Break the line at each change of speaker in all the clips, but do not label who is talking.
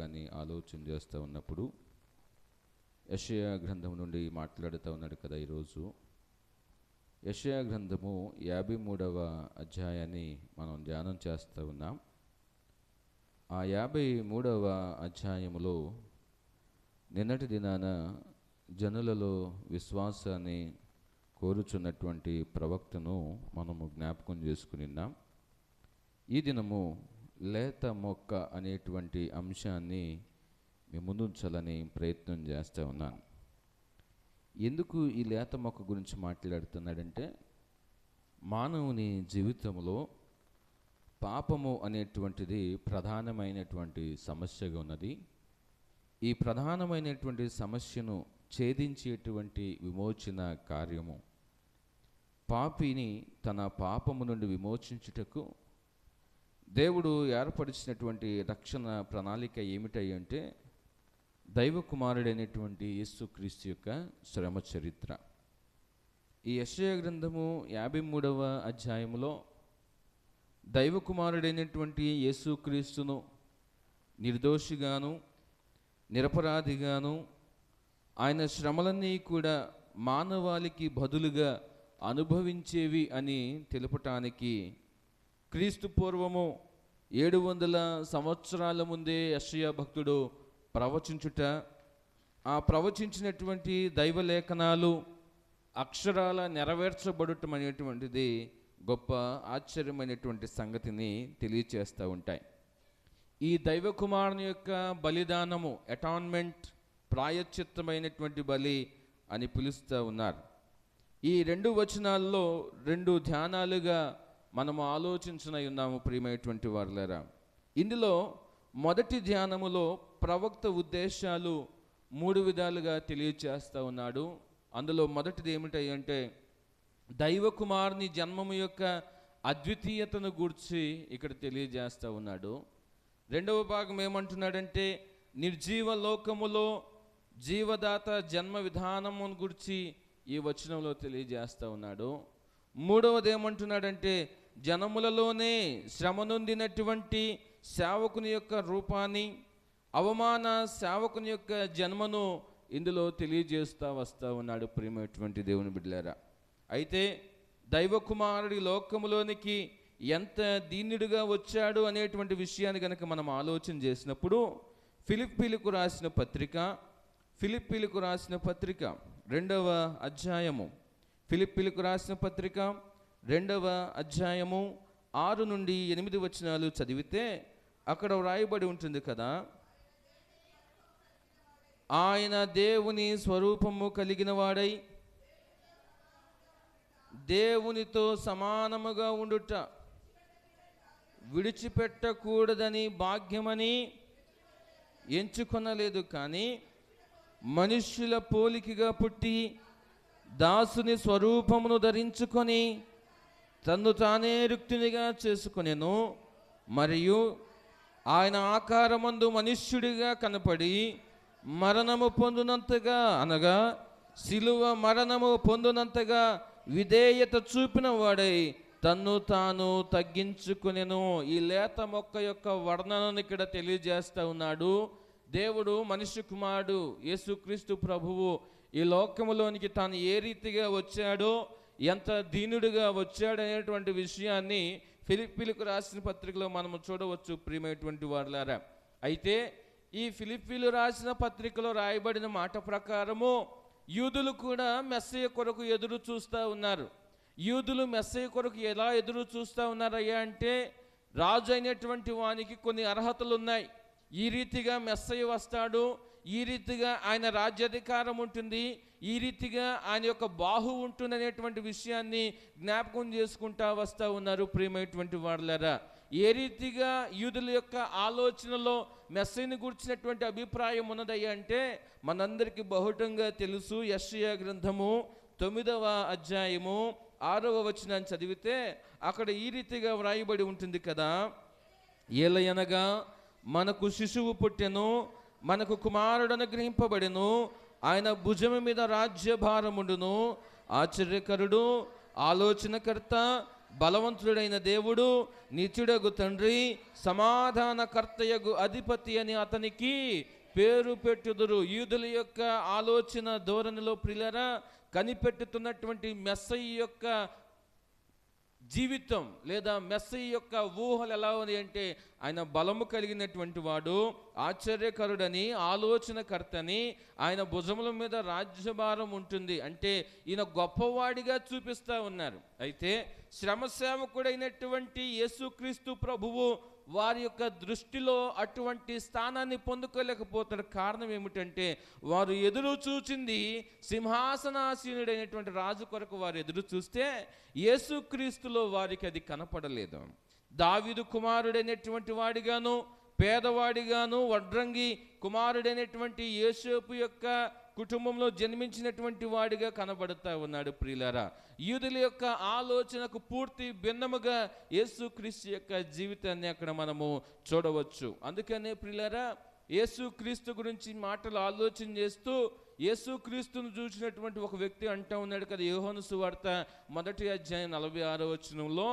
భాగాన్ని ఆలోచన చేస్తూ ఉన్నప్పుడు యషయా గ్రంథం నుండి మాట్లాడుతూ ఉన్నాడు కదా ఈరోజు. యషయా గ్రంథము యాభై మూడవ అధ్యాయాన్ని మనం ధ్యానం చేస్తూ ఉన్నాం. ఆ యాభై మూడవ అధ్యాయములో నిన్నటి దినాన జనులలో విశ్వాసాన్ని కోరుచున్నటువంటి ప్రవక్తను మనము జ్ఞాపకం చేసుకుని ఉన్నాం. ఈ దినము లేత మొక్క అనేటువంటి అంశాన్ని మీ ముందుంచాలని ప్రయత్నం చేస్తూ ఉన్నాను. ఎందుకు ఈ లేత మొక్క గురించి మాట్లాడుతున్నాడంటే మానవుని జీవితంలో పాపము అనేటువంటిది ప్రధానమైనటువంటి సమస్యగా ఉన్నది. ఈ ప్రధానమైనటువంటి సమస్యను ఛేదించేటువంటి విమోచన కార్యము. పాపిని తన పాపము నుండి విమోచించుటకు దేవుడు ఏర్పరిచినటువంటి రక్షణ ప్రణాళిక ఏమిటై అంటే దైవ కుమారుడైనటువంటి యేసుక్రీస్తు యొక్క శ్రమ చరిత్ర. ఈ యశయ గ్రంథము యాభై మూడవ అధ్యాయములో దైవ కుమారుడైనటువంటి యేసుక్రీస్తును నిర్దోషిగాను నిరపరాధిగాను ఆయన శ్రమలన్నీ కూడా మానవాళికి బదులుగా అనుభవించేవి అని తెలుపటానికి క్రీస్తు పూర్వము ఏడు వందల సంవత్సరాల ముందే యషయ భక్తుడు ప్రవచించుట ఆ ప్రవచించినటువంటి దైవలేఖనాలు అక్షరాల నెరవేర్చబడటం అనేటువంటిది గొప్ప ఆశ్చర్యమైనటువంటి సంగతిని తెలియచేస్తూ ఉంటాయి. ఈ దైవ కుమారుని యొక్క బలిదానము అటాన్మెంట్ ప్రాయచిత్తమైనటువంటి బలి అని పిలుస్తూ ఉన్నారు. ఈ రెండు వచనాల్లో రెండు ధ్యానాలుగా మనము ఆలోచించిన ఉన్నాము ప్రియమైనటువంటి వారులరా. ఇందులో మొదటి ధ్యానములో ప్రవక్త ఉద్దేశాలు మూడు విధాలుగా తెలియచేస్తూ ఉన్నాడు. అందులో మొదటిది ఏమిటై అంటే జన్మము యొక్క అద్వితీయతను గూర్చి ఇక్కడ తెలియజేస్తూ ఉన్నాడు. రెండవ భాగం ఏమంటున్నాడంటే నిర్జీవ లోకములో జీవదాత జన్మ విధానమును గురించి ఈ వచనంలో తెలియజేస్తూ ఉన్నాడు. మూడవది ఏమంటున్నాడంటే జనములలోనే శ్రమనొందినటువంటి సేవకుని యొక్క రూపాన్ని అవమాన సేవకుని యొక్క జన్మను ఇందులో తెలియజేస్తూ వస్తూ ఉన్నాడు ప్రియమైనటువంటి దేవుని బిడ్డలారా. అయితే దైవకుమారుడి లోకములోనికి ఎంత దీనుడిగా వచ్చాడు అనేటువంటి విషయాన్ని కనుక మనం ఆలోచన చేసినప్పుడు ఫిలిప్పీలకు రాసిన పత్రిక ఫిలిప్పీలకు రాసిన పత్రిక రెండవ అధ్యాయము. ఫిలిప్పీలకు రాసిన పత్రిక రెండవ అధ్యాయము ఆరు నుండి ఎనిమిది వచనాలు చదివితే అక్కడ వ్రాయబడి ఉంటుంది కదా? ఆయన దేవుని స్వరూపము కలిగిన వాడై దేవునితో సమానముగా ఉండుట విడిచిపెట్టకూడదని భాగ్యమని ఎంచుకొనలేదు కానీ మనుష్యుల పోలికగా పుట్టి దాసుని స్వరూపమును ధరించుకొని తన్ను తానే రుక్తునిగా చేసుకునేను మరియు ఆయన ఆకారమందు మనుష్యుడిగా కనపడి మరణము పొందినంతగా అనగా శిలువ మరణము పొందినంతగా విధేయత చూపిన వాడై తన్ను తాను తగ్గించుకునేను. ఈ లేత మొక్క యొక్క వర్ణనను ఇక్కడ తెలియజేస్తూ ఉన్నాడు. దేవుడు మనిషి కుమారుడు యేసుక్రీస్తు ప్రభువు ఈ లోకములోనికి తాను ఏ రీతిగా వచ్చాడో ఎంత దీనుడిగా వచ్చాడనేటువంటి విషయాన్ని ఫిలిప్పీలకు రాసిన పత్రికలో మనము చూడవచ్చు ప్రియమైనటువంటి వారులారా. అయితే ఈ ఫిలిప్పీలు రాసిన పత్రికలో రాయబడిన మాట ప్రకారము యూదులు కూడా మెస్సయ్య కొరకు ఎదురు చూస్తూ ఉన్నారు. యూదులు మెస్సయ్య కొరకు ఎలా ఎదురు చూస్తూ ఉన్నారయ్యా అంటే రాజు అయినటువంటి వానికి కొన్ని అర్హతలు ఉన్నాయి ఈ రీతిగా మెస్సయ్య వస్తాడు ఈ రీతిగా ఆయన రాజ్యాధికారం ఉంటుంది ఈ రీతిగా ఆయన యొక్క బాహు ఉంటుంది అనేటువంటి విషయాన్ని జ్ఞాపకం చేసుకుంటా వస్తూ ఉన్నారు ప్రియమైనటువంటి వాళ్ళరా ఏ రీతిగా యూదుల యొక్క ఆలోచనలో మెస్సైని గుర్చినటువంటి అభిప్రాయం ఉన్నదయ్యా అంటే మనందరికీ బహుటంగా తెలుసు యశ్య గ్రంథము తొమ్మిదవ అధ్యాయము ఆరవ వచనాన్ని చదివితే అక్కడ ఈ రీతిగా వ్రాయబడి ఉంటుంది కదా. ఏలయనగా మనకు శిశువు పుట్టెను మనకు కుమారుడు అనుగ్రహింపబడిను ఆయన భుజము మీద రాజ్యభారముండును. ఆశ్చర్యకరుడు ఆలోచనకర్త బలవంతుడైన దేవుడు నిత్యుడగు తండ్రి సమాధానకర్తయగు అధిపతి అని అతనికి పేరు పెట్టుదురు. యూదుల యొక్క ఆలోచన ధోరణిలో ప్రిలరా కనిపెట్టుతున్నటువంటి మెస్సయ్య యొక్క జీవితం లేదా మెస్సీ యొక్క ఊహలు ఎలా ఉంది అంటే ఆయన బలము కలిగినటువంటి వాడు ఆశ్చర్యకరుడని ఆలోచనకర్తని ఆయన భుజముల మీద రాజ్యభారం ఉంటుంది. అంటే ఈయన గొప్పవాడిగా చూపిస్తూ ఉన్నారు. అయితే శ్రమ సేవకుడైనటువంటి యేసుక్రీస్తు ప్రభువు వారి యొక్క దృష్టిలో అటువంటి స్థానాన్ని పొందుకోలేకపోతాడు కారణం ఏమిటంటే వారు ఎదురు చూచింది సింహాసనాసీనుడైనటువంటి రాజు కొరకు వారు ఎదురు చూస్తే యేసుక్రీస్తులో వారికి అది కనపడలేదు. దావిదు కుమారుడైనటువంటి వాడిగాను పేదవాడిగాను వడ్రంగి కుమారుడైనటువంటి యేసోపు యొక్క కుటుంబంలో జన్మించినటువంటి వాడిగా కనబడుతూ ఉన్నాడు ప్రియులారా. యూదుల యొక్క ఆలోచనకు పూర్తి భిన్నముగా యేసుక్రీస్తు యొక్క జీవితాన్ని అక్కడ మనము చూడవచ్చు. అందుకనే ప్రియులారా యేసుక్రీస్తు గురించి మాటలు ఆలోచన చేస్తూ యేసుక్రీస్తును చూసినటువంటి ఒక వ్యక్తి అంటూ ఉన్నాడు కదా యోహోను సువార్త మొదటి అధ్యాయం నలభై ఆరో వచనంలో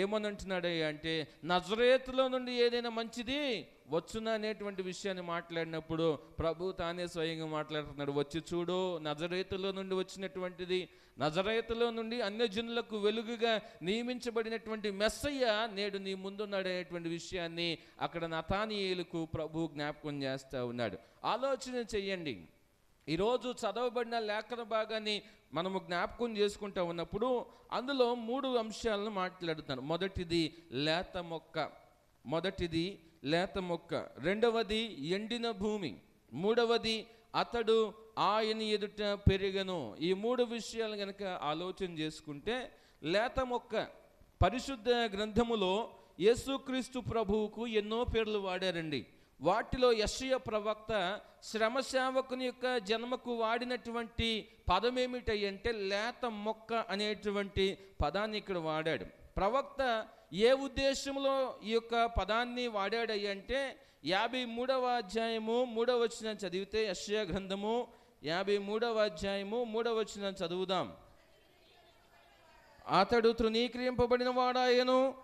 ఏమని అంటున్నాడయ్యా అంటే నజరేతులో నుండి ఏదైనా మంచిది వచ్చునా అనేటువంటి విషయాన్ని మాట్లాడినప్పుడు ప్రభు తానే స్వయంగా మాట్లాడుతున్నాడు వచ్చి చూడు నజరేతులో నుండి వచ్చినటువంటిది నజరేతులో నుండి అన్యజనులకు వెలుగుగా నియమించబడినటువంటి మెస్సయ్య నేడు నీ ముందున్నాడు అనేటువంటి విషయాన్ని అక్కడ నతానియేలకు ప్రభు జ్ఞాపకం చేస్తూ ఉన్నాడు. ఆలోచన చెయ్యండి. ఈరోజు చదవబడిన లేఖన భాగాన్ని మనము జ్ఞాపకం చేసుకుంటూ ఉన్నప్పుడు అందులో మూడు అంశాలను మాట్లాడుతాను. మొదటిది లేత మొక్క. మొదటిది లేత మొక్క. రెండవది ఎండిన భూమి. మూడవది అతడు ఆయన ఎదుట పెరిగను. ఈ మూడు విషయాలు కనుక ఆలోచన చేసుకుంటే లేత మొక్క పరిశుద్ధ గ్రంథములో యేసుక్రీస్తు ప్రభువుకు ఎన్నో పేర్లు వాడారండి. వాటిలో యశయ ప్రవక్త శ్రమ సేవకుని యొక్క జన్మకు వాడినటువంటి పదం ఏమిటంటే లేత మొక్క అనేటువంటి పదాన్ని ఇక్కడ వాడాడు. ప్రవక్త ఏ ఉద్దేశంలో ఈ యొక్క పదాన్ని వాడాడంటే యాభై మూడవ అధ్యాయము మూడవ వచ్చిన చదివితే యషయ గ్రంథము యాభై మూడవ అధ్యాయము మూడవ వచ్చిన చదువుదాం. అతడు తృణీకరింపబడిన వాడాయను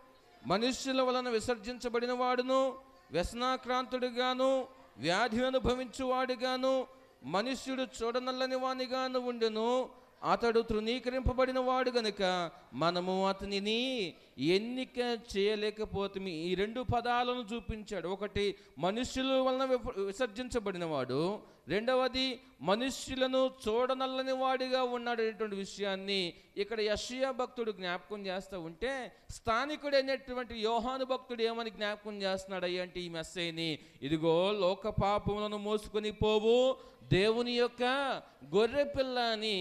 మనుష్యుల వలన విసర్జించబడిన వాడును వ్యసనాక్రాంతుడిగాను వ్యాధి అనుభవించువాడిగాను మనుష్యుడు చూడనల్లని వానిగాను ఉండెను. అతడు తృణీకరింపబడిన వాడు గనుక మనము అతనిని ఎన్నిక చేయలేకపోతే ఈ రెండు పదాలను చూపించాడు. ఒకటి మనుష్యుల వలన విసర్జించబడినవాడు. రెండవది మనుష్యులను చూడనల్లని వాడిగా ఉన్నాడు అనేటువంటి విషయాన్ని ఇక్కడ యషియా భక్తుడు జ్ఞాపకం చేస్తూ ఉంటే స్థానికుడైనటువంటి యోహాను భక్తుడు ఏమని జ్ఞాపకం చేస్తున్నాడు అంటే ఈ మెస్సేని ఇదిగో లోక పాపములను మోసుకొని పోవు దేవుని యొక్క గొర్రె పిల్ల అని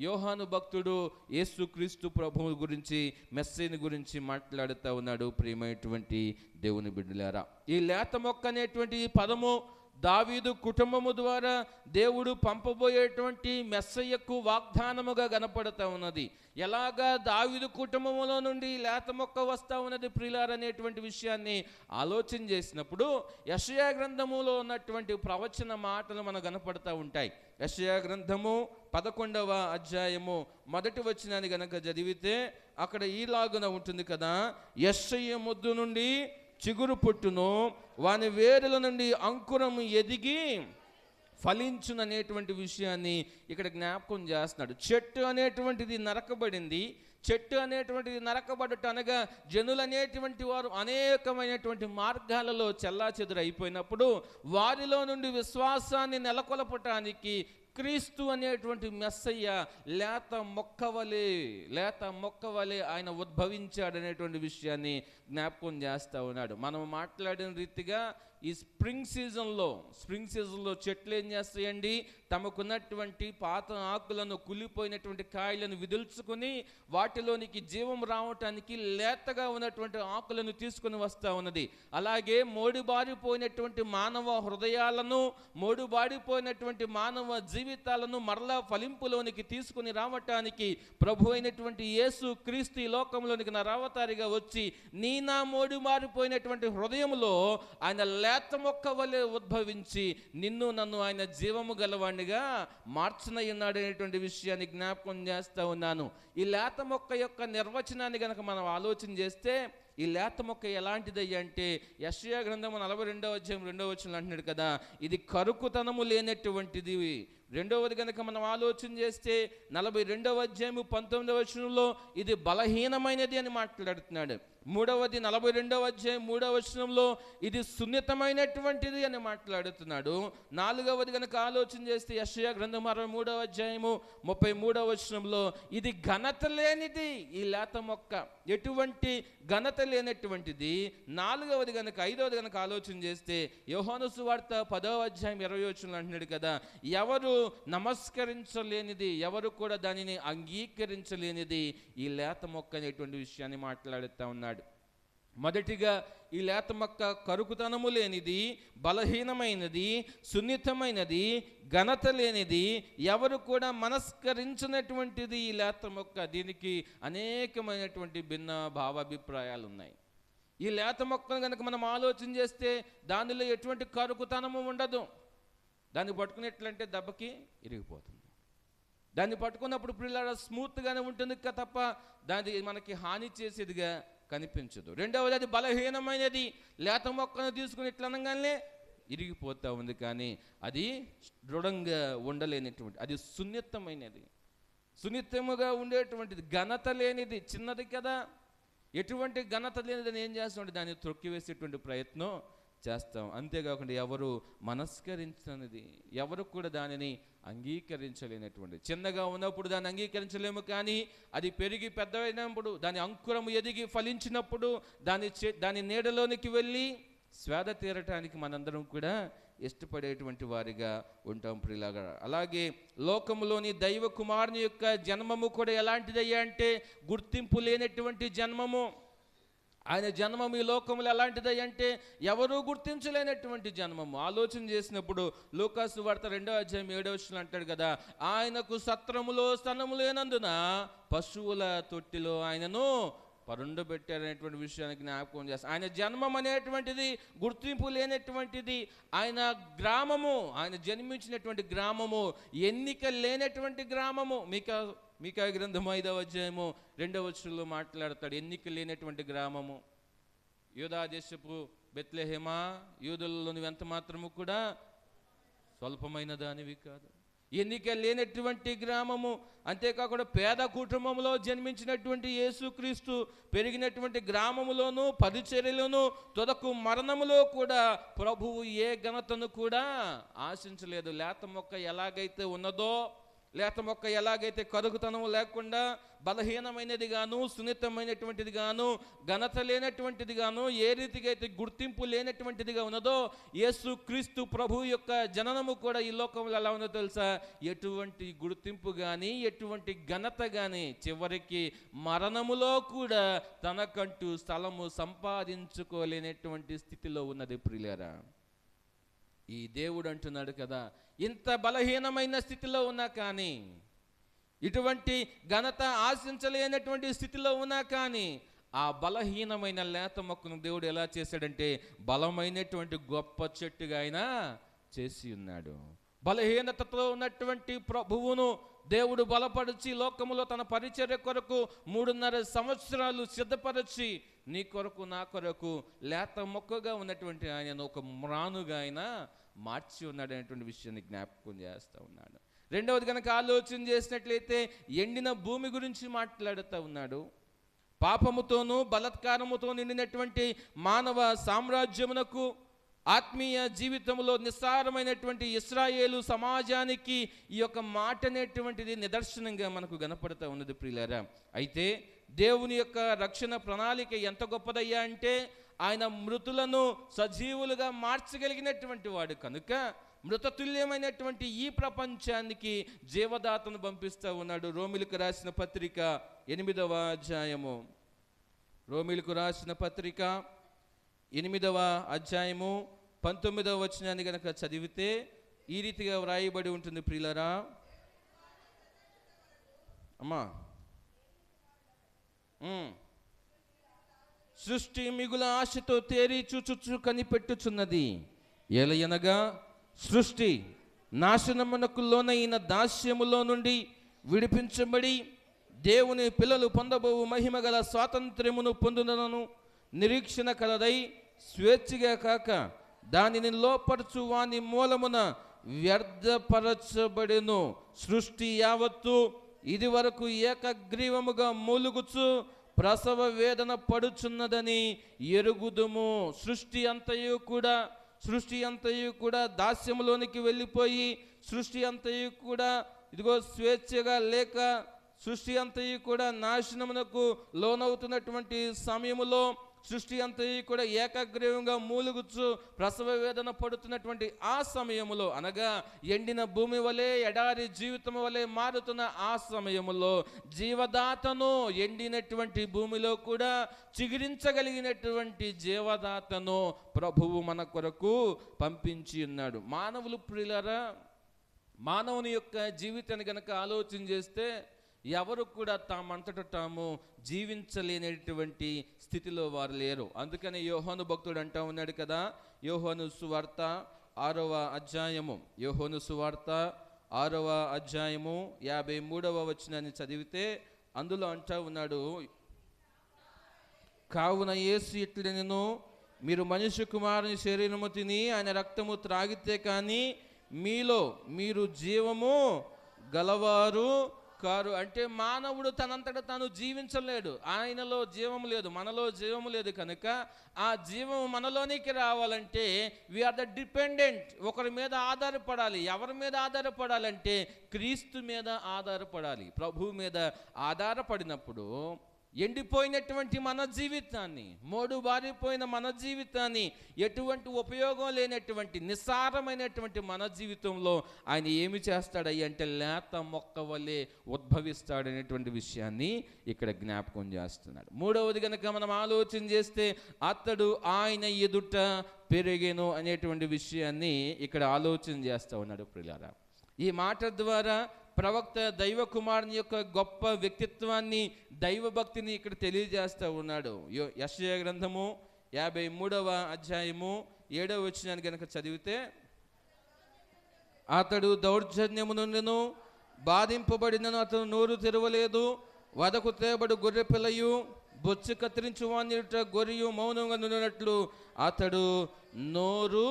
యోహాను భక్తుడు యేసుక్రీస్తు ప్రభువు గురించి మెస్సేని గురించి మాట్లాడుతూ ఉన్నాడు ప్రియమైనటువంటి దేవుని బిడ్డలారా. ఈ లేత మొక్క అనేటువంటి పదము దావీదు కుటుంబము ద్వారా దేవుడు పంపబోయేటువంటి మెస్సయ్యకు వాగ్దానముగా కనపడుతూ ఉన్నది. ఎలాగా దావీదు కుటుంబములో నుండి లేత మొక్క వస్తూ ఉన్నది ప్రిలార్ అనేటువంటి విషయాన్ని ఆలోచన చేసినప్పుడు యషయా గ్రంథములో ఉన్నటువంటి ప్రవచన మాటలు మనకు కనపడుతూ ఉంటాయి. యషయా గ్రంథము పదకొండవ అధ్యాయము మొదటి వచనాన్ని గనక చదివితే అక్కడ ఈలాగున ఉంటుంది కదా యశయ్య ముద్దు నుండి చిగురు పుట్టును వాని వేరుల నుండి అంకురం ఎదిగి ఫలించుననేటువంటి విషయాన్ని ఇక్కడ జ్ఞాపకం చేస్తున్నాడు. చెట్టు అనేటువంటిది నరకబడింది చెట్టు అనేటువంటిది నరకబడట అనగా జనులు అనేటువంటి వారు అనేకమైనటువంటి మార్గాలలో చెల్లా అయిపోయినప్పుడు వారిలో నుండి విశ్వాసాన్ని నెలకొల్పటానికి క్రీస్తు అనేటువంటి మెస్సయ్య లేత మొక్కవలే లేత మొక్కవలే ఆయన ఉద్భవించాడు అనేటువంటి విషయాన్ని జ్ఞాపకం చేస్తూ ఉన్నాడు. మనం మాట్లాడిన రీతిగా ఈ స్ప్రింగ్ సీజన్లో స్ప్రింగ్ సీజన్లో చెట్లు ఏం చేస్తాయండి? తమకున్నటువంటి పాత ఆకులను కులిపోయినటువంటి కాయలను విదుల్చుకుని వాటిలోనికి జీవం రావటానికి లేతగా ఉన్నటువంటి ఆకులను తీసుకొని వస్తూ ఉన్నది. అలాగే మోడిబారిపోయినటువంటి మానవ హృదయాలను మోడుబారిపోయినటువంటి మానవ జీవితాలను మరలా ఫలింపులోనికి తీసుకుని రావటానికి ప్రభు అయినటువంటి యేసు క్రీస్తు ఈ లోకంలోనికి నా రావతారిగా వచ్చి నీ నా మోడి మారిపోయినటువంటి హృదయంలో ఆయన లేత మొక్క వలె ఉద్భవించి నిన్ను నన్ను ఆయన జీవము గలవాణ్ణిగా మార్చనయ్యున్నాడు అనేటువంటి విషయాన్ని జ్ఞాపకం చేస్తూ ఉన్నాను. ఈ లేత మొక్క యొక్క నిర్వచనాన్ని కనుక మనం ఆలోచన చేస్తే ఈ లేత మొక్క ఎలాంటిదయ్యా అంటే యశ్యా గ్రంథము నలభై రెండవ అధ్యాయం రెండవ వచ్చిన అంటున్నాడు కదా ఇది కరుకుతనము లేనటువంటిది. రెండవది కనుక మనం ఆలోచన చేస్తే నలభై రెండవ అధ్యాయము పంతొమ్మిదవ వచనంలో ఇది బలహీనమైనది అని మాట్లాడుతున్నాడు. మూడవది నలభై రెండవ అధ్యాయం మూడవ వచనంలో ఇది సున్నితమైనటువంటిది అని మాట్లాడుతున్నాడు. నాలుగవది కనుక ఆలోచన చేస్తే యశయ గ్రంథం అరవై మూడవ అధ్యాయము ముప్పై మూడవ వచనంలో ఇది ఘనత లేనిది ఈ లేత మొక్క. ఎటువంటి ఘనత లేనటువంటిది. నాలుగవది కనుక ఐదవది కనుక ఆలోచన చేస్తే యోహాను సువార్త పదవ అధ్యాయం ఇరవై వచనంలో అంటున్నాడు కదా ఎవరు నమస్కరించలేనిది ఎవరు కూడా దానిని అంగీకరించలేనిది ఈ లేత మొక్క అనేటువంటి విషయాన్ని మాట్లాడుతూ ఉన్నాడు. మొదటిగా ఈ లేత మొక్క కరుకుతనము లేనిది బలహీనమైనది సున్నితమైనది ఘనత లేనిది ఎవరు కూడా మనస్కరించినటువంటిది ఈ లేత మొక్క. దీనికి అనేకమైనటువంటి భిన్న భావాభిప్రాయాలు ఉన్నాయి ఈ లేత మొక్కను కనుక మనం ఆలోచన చేస్తే దానిలో ఎటువంటి కరుకుతనము ఉండదు. దాన్ని పట్టుకునేట్లంటే దెబ్బకి ఇరిగిపోతుంది. దాన్ని పట్టుకున్నప్పుడు పిల్లల స్మూత్గానే ఉంటుంది క- తప్ప దాని మనకి హాని చేసేదిగా కనిపించదు. రెండవది అది బలహీనమైనది. లేత మొక్కను తీసుకుని ఇట్లనగానే ఇరిగిపోతూ ఉంది కానీ అది దృఢంగా ఉండలేనటువంటి అది సున్నితమైనది. సున్నితముగా ఉండేటువంటిది ఘనత లేనిది చిన్నది కదా. ఎటువంటి ఘనత లేనిదని ఏం చేస్తుంటే దాన్ని త్రొక్కివేసేటువంటి ప్రయత్నం చేస్తాం. అంతేకాకుండా ఎవరు మనస్కరించనిది ఎవరు కూడా దానిని అంగీకరించలేనటువంటి. చిన్నగా ఉన్నప్పుడు దాన్ని అంగీకరించలేము కానీ అది పెరిగి పెద్దయినప్పుడు దాని అంకురము ఎదిగి ఫలించినప్పుడు దాని చే- దాని నీడలోనికి వెళ్ళి స్వేద తీరటానికి మనందరం కూడా ఇష్టపడేటువంటి వారిగా ఉంటాం ప్రిలాగా అలాగే లోకములోని దైవ కుమారుని యొక్క జన్మము కూడా ఎలాంటిదయ్యా అంటే గుర్తింపు లేనటువంటి జన్మము. ఆయన జన్మం ఈ లోకములు ఎలాంటిది అంటే ఎవరూ గుర్తించలేనటువంటి జన్మము. ఆలోచన చేసినప్పుడు లోకాసు వార్త రెండో అధ్యాయం ఏడో వచ్చిన అంటాడు కదా ఆయనకు సత్రములో స్థనము లేనందున పశువుల తొట్టిలో ఆయనను పరుండు పెట్టారనేటువంటి విషయానికి జ్ఞాపకం చేస్తాను ఆయన జన్మం అనేటువంటిది గుర్తింపు లేనటువంటిది ఆయన గ్రామము ఆయన జన్మించినటువంటి గ్రామము ఎన్నిక లేనటువంటి గ్రామము. మీకా మీకా గ్రంథం ఐదవ అధ్యాయము రెండవ వచ్చులో మాట్లాడతాడు ఎన్నిక లేనటువంటి గ్రామము. యూదా దేశపు బెత్లెహేమా యూదులలో నువ్వు ఎంత మాత్రము కూడా స్వల్పమైన దానివి కాదు. ఎన్నిక లేనటువంటి గ్రామము అంతేకాకుండా పేద కుటుంబంలో జన్మించినటువంటి యేసుక్రీస్తు పెరిగినటువంటి గ్రామములోనూ పరిచర్యలోను తుదకు మరణములో కూడా ప్రభువు ఏ ఘనతను కూడా ఆశించలేదు. లేత మొక్క ఎలాగైతే ఉన్నదో లేత మొక్క ఎలాగైతే కరుగుతనం లేకుండా బలహీనమైనది గాను సున్నితమైనటువంటిది గాను ఘనత లేనటువంటిది గాను ఏ రీతిగా అయితే గుర్తింపు లేనటువంటిదిగా ఉన్నదో యేసు క్రీస్తు ప్రభు యొక్క జననము కూడా ఈ లోకంలో ఎలా ఉందో తెలుసా? ఎటువంటి గుర్తింపు కానీ ఎటువంటి ఘనత కానీ చివరికి మరణములో కూడా తనకంటూ స్థలము సంపాదించుకోలేనటువంటి స్థితిలో ఉన్నది ప్రిలేరా ఈ దేవుడు అంటున్నాడు కదా ఇంత బలహీనమైన స్థితిలో ఉన్నా కానీ ఇటువంటి ఘనత ఆశించలేనటువంటి స్థితిలో ఉన్నా కానీ ఆ బలహీనమైన లేత మొక్కను దేవుడు ఎలా చేశాడంటే బలమైనటువంటి గొప్ప చెట్టుగా ఆయన చేసి ఉన్నాడు. బలహీనతతో ఉన్నటువంటి ప్రభువును దేవుడు బలపరిచి లోకములో తన పరిచర్య కొరకు మూడున్నర సంవత్సరాలు సిద్ధపరచి నీ కొరకు నా కొరకు లేత మొక్కగా ఉన్నటువంటి ఆయన ఒక మ్రానుగా ఆయన మార్చి ఉన్నాడు అనేటువంటి విషయాన్ని జ్ఞాపకం చేస్తూ ఉన్నాడు. రెండవది కనుక ఆలోచన చేసినట్లయితే ఎండిన భూమి గురించి మాట్లాడుతూ ఉన్నాడు. పాపముతోనూ బలత్కారముతో నిండినటువంటి మానవ సామ్రాజ్యమునకు ఆత్మీయ జీవితంలో నిస్సారమైనటువంటి ఇస్రాయేలు సమాజానికి ఈ యొక్క మాట అనేటువంటిది నిదర్శనంగా మనకు కనపడతా ఉన్నది ప్రియులారా. అయితే దేవుని యొక్క రక్షణ ప్రణాళిక ఎంత గొప్పదయ్యా అంటే ఆయన మృతులను సజీవులుగా మార్చగలిగినటువంటి వాడు కనుక మృతతుల్యమైనటువంటి ఈ ప్రపంచానికి జీవదాతను పంపిస్తూ ఉన్నాడు. రోమిలకు రాసిన పత్రిక ఎనిమిదవ అధ్యాయము. రోమిలకు రాసిన పత్రిక ఎనిమిదవ అధ్యాయము పంతొమ్మిదవ వచనాన్ని కనుక చదివితే ఈ రీతిగా వ్రాయబడి ఉంటుంది ప్రియులరా. అమ్మా. సృష్టి మిగుల ఆశతో తేరి చూచుచు కనిపెట్టుచున్నది. ఏలయనగా సృష్టి నాశనమునకు లోనైన దాస్యములో నుండి విడిపించబడి దేవుని పిల్లలు పొందబోవు మహిమ గల స్వాతంత్ర్యమును పొందునను నిరీక్షణ కలదై స్వేచ్ఛగా కాక దానిని లోపరచు వాని మూలమున వ్యర్థపరచబడెను. సృష్టి యావత్తు ఇది వరకు ఏకగ్రీవముగా మూలుగుచు ప్రసవ వేదన పడుచున్నదని ఎరుగుదుము. సృష్టి అంతయు కూడా సృష్టి అంతయు కూడా దాస్యములోనికి వెళ్ళిపోయి సృష్టి అంతయు కూడా ఇదిగో స్వేచ్ఛగా లేక సృష్టి అంతయు కూడా నాశనమునకు లోనవుతున్నటువంటి సమయములో సృష్టి అంతయు కూడా ఏకగ్రీవంగా మూలుగుచ్చు ప్రసవ వేదన పడుతున్నటువంటి ఆ సమయంలో అనగా ఎండిన భూమి వలె ఎడారి జీవితం వలె మారుతున్న ఆ సమయంలో జీవదాతను ఎండినటువంటి భూమిలో కూడా చిగురించగలిగినటువంటి జీవదాతను ప్రభువు మన కొరకు పంపించి ఉన్నాడు. మానవులు ప్రిలరా మానవుని యొక్క జీవితాన్ని గనక ఆలోచన చేస్తే ఎవరు కూడా తామంతట తాము జీవించలేనటువంటి స్థితిలో వారు లేరు. అందుకని యోహోను భక్తుడు అంటా ఉన్నాడు కదా యోహోను సువార్త ఆరవ అధ్యాయము. యోహోను సువార్త ఆరవ అధ్యాయము యాభై మూడవ వచనాన్ని చదివితే అందులో అంటా ఉన్నాడు కావున యేసు ఇట్లనెను మీరు మనిషి కుమారుని శరీరము తిని ఆయన రక్తము త్రాగితే కానీ మీలో మీరు జీవము గలవారు కారు అంటే మానవుడు తనంతట తాను జీవించలేడు. ఆయనలో జీవము లేదు మనలో జీవము లేదు కనుక ఆ జీవము మనలోనికి రావాలంటే వీఆర్ ద డిపెండెంట్ ఒకరి మీద ఆధారపడాలి. ఎవరి మీద ఆధారపడాలంటే క్రీస్తు మీద ఆధారపడాలి. ప్రభువు మీద ఆధారపడినప్పుడు ఎండిపోయినటువంటి మన జీవితాన్ని మోడు బారిపోయిన మన జీవితాన్ని ఎటువంటి ఉపయోగం లేనటువంటి నిస్సారమైనటువంటి మన జీవితంలో ఆయన ఏమి చేస్తాడయ్య అంటే లేత మొక్క వలె ఉద్భవిస్తాడనేటువంటి విషయాన్ని ఇక్కడ జ్ఞాపకం చేస్తున్నాడు. మూడవది కనుక మనం ఆలోచన చేస్తే అతడు ఆయన ఎదుట పెరిగేను అనేటువంటి విషయాన్ని ఇక్కడ ఆలోచన చేస్తూ ఉన్నాడు ప్రిలారా. ఈ మాట ద్వారా ప్రవక్త దైవ కుమారుని యొక్క గొప్ప వ్యక్తిత్వాన్ని దైవభక్తిని ఇక్కడ తెలియజేస్తూ ఉన్నాడు. యో యశయ గ్రంథము యాభై మూడవ అధ్యాయము ఏడవ వచ్చినాన్ని కనుక చదివితే అతడు దౌర్జన్యము నుండిను బాధింపబడినను అతను నోరు తెరవలేదు వదకు తేబడు గొర్రె పిల్లయు బొచ్చు కత్తిరించు వానిట గొర్రెయు మౌనంగా నుండినట్లు అతడు నోరు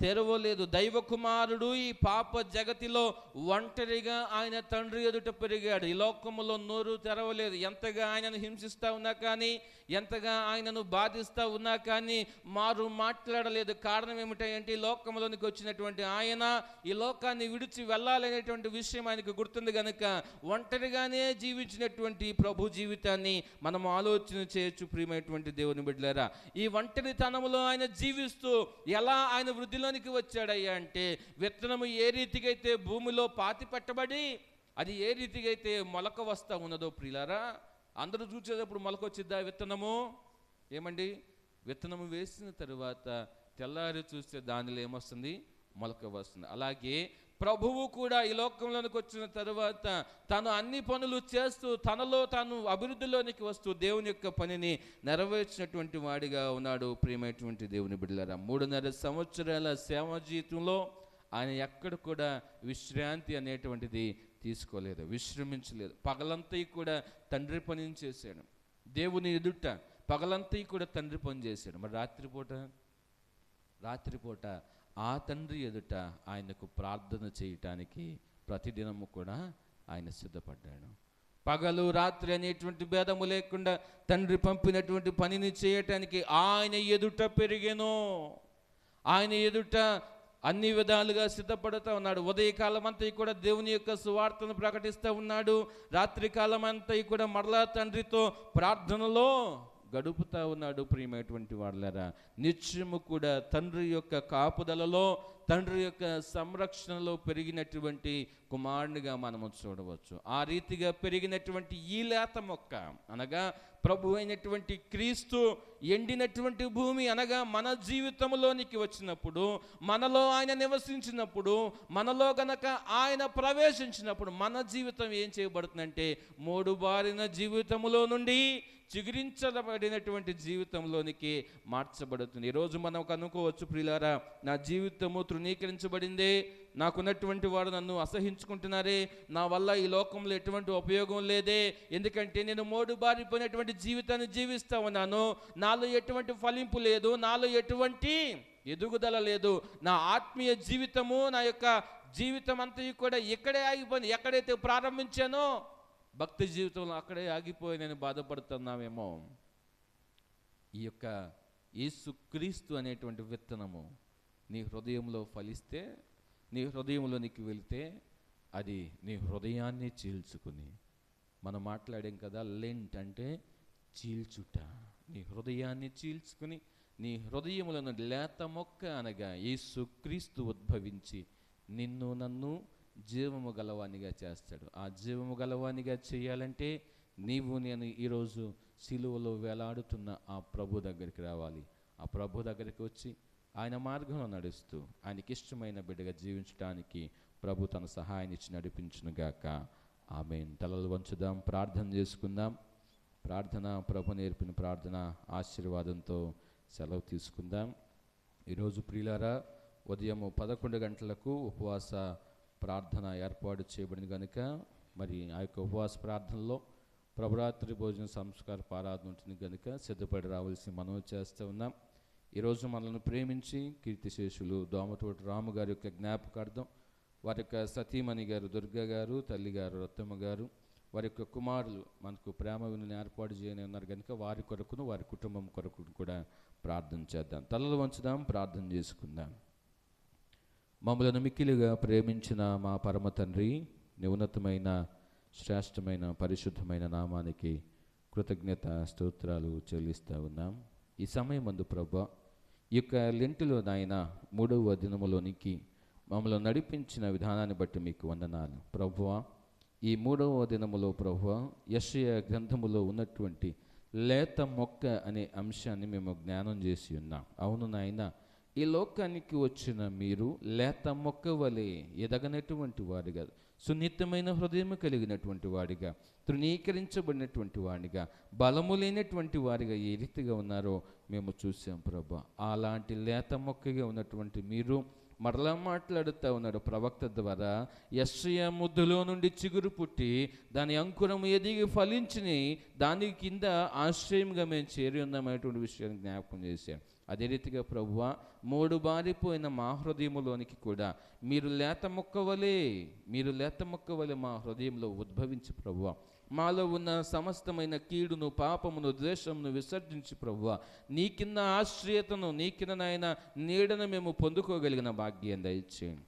తెరవలేదు దైవ కుమారుడు ఈ పాప జగతిలో ఒంటరిగా ఆయన తండ్రి ఎదుట పెరిగాడు. ఈ లోకములో నోరు తెరవలేదు. ఎంతగా ఆయనను హింసిస్తూ ఉన్నా కానీ ఎంతగా ఆయనను బాధిస్తూ ఉన్నా కానీ మారు మాట్లాడలేదు. కారణం ఏమిటంటే ఈ లోకంలోనికి వచ్చినటువంటి ఆయన ఈ లోకాన్ని విడిచి వెళ్ళాలనేటువంటి విషయం ఆయనకు గుర్తుంది కనుక ఒంటరిగానే జీవించినటువంటి ప్రభు జీవితాన్ని మనం ఆలోచన చేయొచ్చు ప్రియమైనటువంటి దేవుని బిడ్డలారా. ఈ ఒంటరితనంలో ఆయన జీవిస్తూ ఎలా ఆయన వృద్ధిలో విత్తనానికి వచ్చాడయ్యా అంటే విత్తనము ఏ రీతికైతే భూమిలో పాతి పెట్టబడి అది ఏ రీతికైతే మొలక వస్తా ఉన్నదో ప్రియులారా అందరూ చూసేటప్పుడు మొలక వచ్చిద్దా విత్తనము? ఏమండి? విత్తనము వేసిన తరువాత తెల్లారి చూస్తే దానిలో ఏమొస్తుంది? మొలక వస్తుంది. అలాగే ప్రభువు కూడా ఈ లోకంలోనికి వచ్చిన తర్వాత తను అన్ని పనులు చేస్తూ తనలో తాను అభివృద్ధిలోనికి వస్తూ దేవుని యొక్క పనిని నెరవేర్చినటువంటి వాడిగా ఉన్నాడు ప్రియమైనటువంటి దేవుని బిడ్డలారా. మూడున్నర సంవత్సరాల సేవ జీవితంలో ఆయన ఎక్కడ కూడా విశ్రాంతి అనేటువంటిది తీసుకోలేదు విశ్రమించలేదు. పగలంతా కూడా తండ్రి పనిని చేశాడు. దేవుని ఎదుట పగలంతా కూడా తండ్రి పని చేశాడు. మరి రాత్రిపూట? రాత్రిపూట ఆ తండ్రి ఎదుట ఆయనకు ప్రార్థన చేయటానికి ప్రతిదినము కూడా ఆయన సిద్ధపడ్డాడు. పగలు రాత్రి అనేటువంటి భేదము లేకుండా తండ్రి పంపినటువంటి పనిని చేయటానికి ఆయన ఎదుట పెరిగాను. ఆయన ఎదుట అన్ని విధాలుగా సిద్ధపడుతూ ఉన్నాడు. ఉదయకాలం అంతా కూడా దేవుని యొక్క సువార్తను ప్రకటిస్తూ ఉన్నాడు. రాత్రి కాలం అంతా కూడా మరలా తండ్రితో ప్రార్థనలో గడుపుతా ఉన్నాడు ప్రియమైనటువంటి వాళ్ళరా నిత్యము కూడా తండ్రి యొక్క కాపుదలలో తండ్రి యొక్క సంరక్షణలో పెరిగినటువంటి కుమారునిగా మనము చూడవచ్చు. ఆ రీతిగా పెరిగినటువంటి ఈ లేత మొక్క అనగా ప్రభు అయినటువంటి క్రీస్తు ఎండినటువంటి భూమి అనగా మన జీవితంలోనికి వచ్చినప్పుడు మనలో ఆయన నివసించినప్పుడు మనలో గనక ఆయన ప్రవేశించినప్పుడు మన జీవితం ఏం చేయబడుతుందంటే మూడు బారిన జీవితములో నుండి చిగురించబడినటువంటి జీవితంలోనికి మార్చబడుతుంది. ఈరోజు మనం అనుకోవచ్చు ప్రిలారా నా జీవితము తృణీకరించబడిందే నాకున్నటువంటి వాడు నన్ను అసహించుకుంటున్నారే నా వల్ల ఈ లోకంలో ఎటువంటి ఉపయోగం లేదే ఎందుకంటే నేను మోడు బారిపోయినటువంటి జీవితాన్ని జీవిస్తా ఉన్నాను. నాలో ఎటువంటి ఫలింపు లేదు నాలో ఎటువంటి ఎదుగుదల లేదు. నా ఆత్మీయ జీవితము నా యొక్క జీవితం అంతా కూడా ఇక్కడే ఆగిపోయింది. ఎక్కడైతే ప్రారంభించానో భక్తి జీవితంలో అక్కడే ఆగిపోయి నేను బాధపడుతున్నామేమో ఈ యొక్క యేసుక్రీస్తు అనేటువంటి విత్తనము నీ హృదయంలో ఫలిస్తే నీ హృదయంలోనికి వెళితే అది నీ హృదయాన్ని చీల్చుకుని మనం మాట్లాడాం కదా లెంట్ అంటే చీల్చుట. నీ హృదయాన్ని చీల్చుకుని నీ హృదయములను లేత మొక్క అనగా యేసుక్రీస్తు ఉద్భవించి నిన్ను నన్ను జీవము గలవానిగా చేస్తాడు. ఆ జీవము గలవానిగా చేయాలంటే నీవు నేను ఈరోజు సిలువలో వేలాడుతున్న ఆ ప్రభు దగ్గరికి రావాలి. ఆ ప్రభు దగ్గరికి వచ్చి ఆయన మార్గంలో నడుస్తూ ఆయనకి ఇష్టమైన బిడ్డగా జీవించడానికి ప్రభు తన సహాయాన్ని ఇచ్చి నడిపించునుగాక ఆమె తలలు వంచుదాం ప్రార్థన చేసుకుందాం. ప్రార్థన ప్రభు నేర్పిన ప్రార్థన ఆశీర్వాదంతో సెలవు తీసుకుందాం. ఈరోజు ప్రియులారా ఉదయం పదకొండు గంటలకు ఉపవాస ప్రార్థన ఏర్పాటు చేయబడింది కనుక మరి ఆ యొక్క ఉపవాస ప్రార్థనలో ప్రభరాత్రి భోజన సంస్కార పారాధన ఉంటుంది కనుక సిద్ధపడి రావాల్సి మనం చేస్తూ ఉన్నాం. ఈరోజు మనల్ని ప్రేమించి కీర్తిశేషులు దోమతోటి రాము గారి యొక్క జ్ఞాపకార్థం వారి యొక్క సతీమణి గారు దుర్గా గారు తల్లి గారు రత్తమ్మ గారు వారి యొక్క కుమారులు మనకు ప్రేమ విని ఏర్పాటు చేయని ఉన్నారు కనుక వారి కొరకును వారి కుటుంబం కొరకు కూడా ప్రార్థన చేద్దాం. తలలు వంచుదాం ప్రార్థన చేసుకుందాం. మమ్మలను మిక్కిలిగా ప్రేమించిన మా పరమ తండ్రి నివున్నతమైన శ్రేష్టమైన పరిశుద్ధమైన నామానికి కృతజ్ఞత స్తోత్రాలు చెల్లిస్తూ ఉన్నాం. ఈ సమయం మందు ప్రభా ఈ యొక్క లింటిలో నాయన మూడవ దినములోనికి మమ్మల్ని నడిపించిన విధానాన్ని బట్టి మీకు వందనాలు. ప్రభువ ఈ మూడవ దినములో ప్రభువ యశయ గ్రంథములో ఉన్నటువంటి లేత మొక్క అనే అంశాన్ని మేము జ్ఞానం చేసి ఉన్నాం. అవును నాయన ఈ లోకానికి వచ్చిన మీరు లేత మొక్క వలె ఎదగనటువంటి వాడిగా సున్నితమైన హృదయం కలిగినటువంటి వాడిగా తృణీకరించబడినటువంటి వాడిగా బలము లేనటువంటి వారిగా ఏ రీతిగా ఉన్నారో మేము చూసాం ప్రభా. అలాంటి లేత మొక్కగా ఉన్నటువంటి మీరు మరలా మాట్లాడుతూ ఉన్నాడు ప్రవక్త ద్వారా. యశ్య ముద్దులో నుండి చిగురు పుట్టి దాని అంకురం ఎదిగి ఫలించిని దాని కింద ఆశ్రయంగా మేము చేరి ఉన్నామనేటువంటి విషయాన్ని జ్ఞాపకం చేశాం అదే రీతిగా ప్రభువ మూడు బారిపోయిన మా హృదయములోనికి కూడా మీరు లేత మొక్కవలే మీరు లేత మొక్కవలే మా హృదయంలో ఉద్భవించి ప్రభువ. మాలో ఉన్న సమస్తమైన కీడును పాపమును ద్వేషమును విసర్జించి ప్రభువ. నీ కింద ఆశ్రయతను నీ కింద నాయన నీడను మేము పొందుకోగలిగిన భాగ్యం దయచేయండి.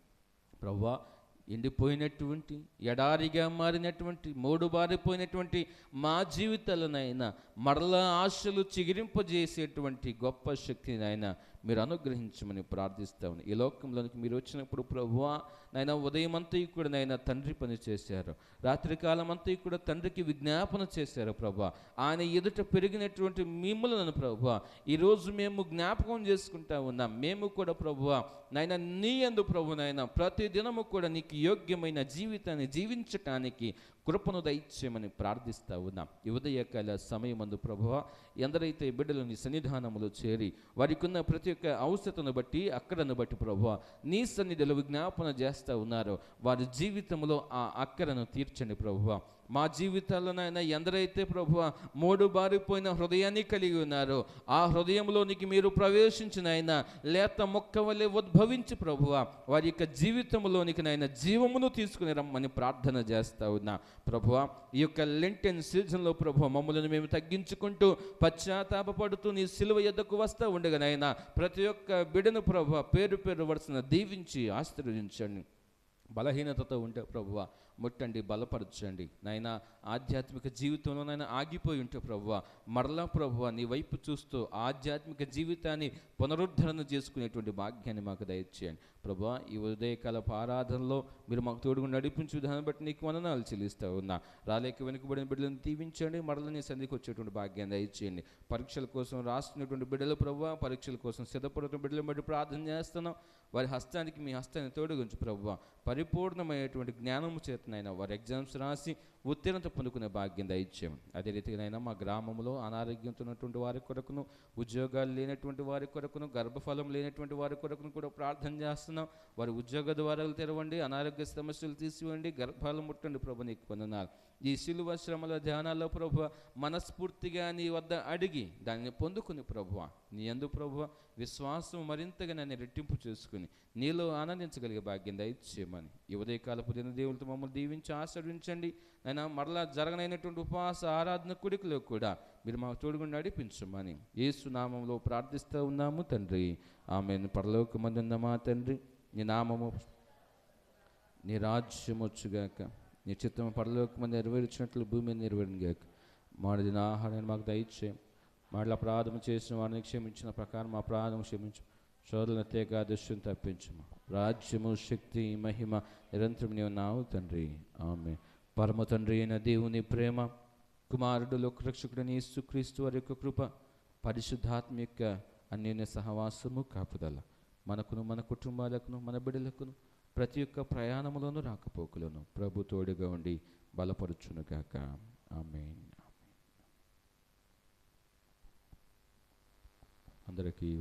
ప్రభువా ఎండిపోయినటువంటి ఎడారిగా మారినటువంటి మూడు బారిపోయినటువంటి మా జీవితాలనైనా మరలా ఆశలు చిగిరింపజేసేటువంటి గొప్ప శక్తినైనా మీరు అనుగ్రహించమని ప్రార్థిస్తాము ఈ లోకంలోనికి మీరు వచ్చినప్పుడు ప్రభువా నాయన ఉదయం అంతా కూడా నాయన తండ్రి పని చేశారు. రాత్రికాలం అంతా కూడా తండ్రికి విజ్ఞాపన చేశారు ప్రభా ఆయన ఎదుట పెరిగినటువంటి మిమ్మలను ప్రభువా ఈరోజు మేము జ్ఞాపకం చేసుకుంటా ఉన్నాం. మేము కూడా ప్రభువా నాయన నీ అందు ప్రభు నాయన ప్రతి దినము కూడా నీకు యోగ్యమైన జీవితాన్ని జీవించటానికి కృపను దయచేయమని ప్రార్థిస్తా ఉన్నాం. ఈ ఉదయకాల సమయమందు ప్రభువ ఎందరైతే బిడ్డలు నీ సన్నిధానములో చేరి వారికి ఉన్న ప్రతి ఒక్క అవసరతను బట్టి అక్కడను బట్టి ప్రభువ నీ సన్నిధిలో విజ్ఞాపన చేస్తూ ఉన్నారో. వారి జీవితంలో ఆ అక్కరను తీర్చండి ప్రభువ. మా జీవితాల్లోనైనా ఎందరైతే ప్రభువ మూడు బారిపోయిన హృదయాన్ని కలిగి ఉన్నారో ఆ హృదయంలోనికి మీరు ప్రవేశించిన ఆయన లేత మొక్క వలె ఉద్భవించి ప్రభువ వారి యొక్క జీవితంలోనికి నాయన జీవమును తీసుకుని రమ్మని ప్రార్థన చేస్తా ఉన్నా. ప్రభువ ఈ యొక్క లెంటెన్ సీజన్లో ప్రభు మమ్మల్ని మేము తగ్గించుకుంటూ పశ్చాత్తాపడుతూ నీ సిలువ ఎద్దకు వస్తూ ఉండగా నాయన ప్రతి ఒక్క బిడను ప్రభు పేరు పేరు వరుసన దీవించి ఆశీర్వదించండి. బలహీనతతో ఉంటే ప్రభువ ముట్టండి బలపరచండి. నాయన ఆధ్యాత్మిక జీవితంలో నాయన ఆగిపోయి ఉంటే ప్రభువ మరలా ప్రభువ నీ వైపు చూస్తూ ఆధ్యాత్మిక జీవితాన్ని పునరుద్ధరణ చేసుకునేటువంటి భాగ్యాన్ని మాకు దయచేయండి. ప్రభా ఈ ఉదయకాల ఆరాధనలో మీరు మాకు తోడుగా నడిపించే విధానం బట్టి నీకు వందనాలు చెల్లిస్తూ ఉన్నా. రాలేక వెనుకబడిన బిడ్డలను దీవించండి మరల నీ సంధికి వచ్చేటువంటి భాగ్యాన్ని దయచేయండి. పరీక్షల కోసం రాస్తున్నటువంటి బిడ్డలు ప్రభువ పరీక్షల కోసం సిద్ధపడుతున్న బిడ్డలు బట్టి ప్రార్థన చేస్తున్నాం. వారి హస్తానికి మీ హస్తాన్ని తోడుగుంచు ప్రభు. పరిపూర్ణమైనటువంటి జ్ఞానము చేతనైనా వారి ఎగ్జామ్స్ రాసి ఉత్తీర్ణత పొందుకునే భాగ్యం దయచేయం అదే రీతిగానైనా మా గ్రామంలో అనారోగ్యంతో ఉన్నటువంటి వారి కొరకును ఉద్యోగాలు లేనటువంటి వారి కొరకును గర్భఫలం లేనటువంటి వారి కొరకును కూడా ప్రార్థన చేస్తున్నాం. వారి ఉద్యోగ ద్వారాలు తెరవండి అనారోగ్య సమస్యలు తీసివ్వండి గర్భాలు ముట్టండి ప్రభు నీకు పొందనాలు ఈ శిలువ శ్రమల ధ్యానాల్లో ప్రభు మనస్ఫూర్తిగా నీ వద్ద అడిగి దాన్ని పొందుకుని ప్రభువ నీ అందు ప్రభువ విశ్వాసం మరింతగా నన్ను రెట్టింపు చేసుకుని నీలో ఆనందించగలిగే భాగ్యం దయచేయమని. ఈ ఉదయకాలపు దిన దేవులతో మమ్మల్ని దీవించి ఆశీర్వించండి ఆయన మరలా జరగనైనటువంటి ఉపవాస ఆరాధన కుడికలో కూడా మీరు మాకు తోడుగా నడిపించమని ఏసునామంలో ప్రార్థిస్తూ ఉన్నాము తండ్రి. ఆమెను. పరలోకమందున్న మా తండ్రి నీ నామము నీ రాజ్యం వచ్చుగాక నీ చిత్తం పరలోకమంది నెరవేర్చినట్లు భూమి మీద నెరవేరుగాక మాడిన ఆహారాన్ని మాకు దయచేయం. మాటల అపరాధం చేసిన వారిని క్షమించిన ప్రకారం మా అపరాధం క్షమించు. శోధన తేగా దృష్టిని తప్పించము రాజ్యము శక్తి మహిమ నిరంతరం నీవు నావు తండ్రి. ఆమె పరమ తండ్రి అయిన దేవుని ప్రేమ కుమారుడు లోకరక్షకుడని యేసుక్రీస్తు వారి యొక్క కృప పరిశుద్ధాత్మిక అన్యన్య అన్యోన్య సహవాసము కాపుదల మనకును మన కుటుంబాలకును మన బిడ్డలకును ప్రతి ఒక్క ప్రయాణములోనూ రాకపోకలను ప్రభు తోడుగా ఉండి బలపరుచునుగాక. ఆమె అందరికీ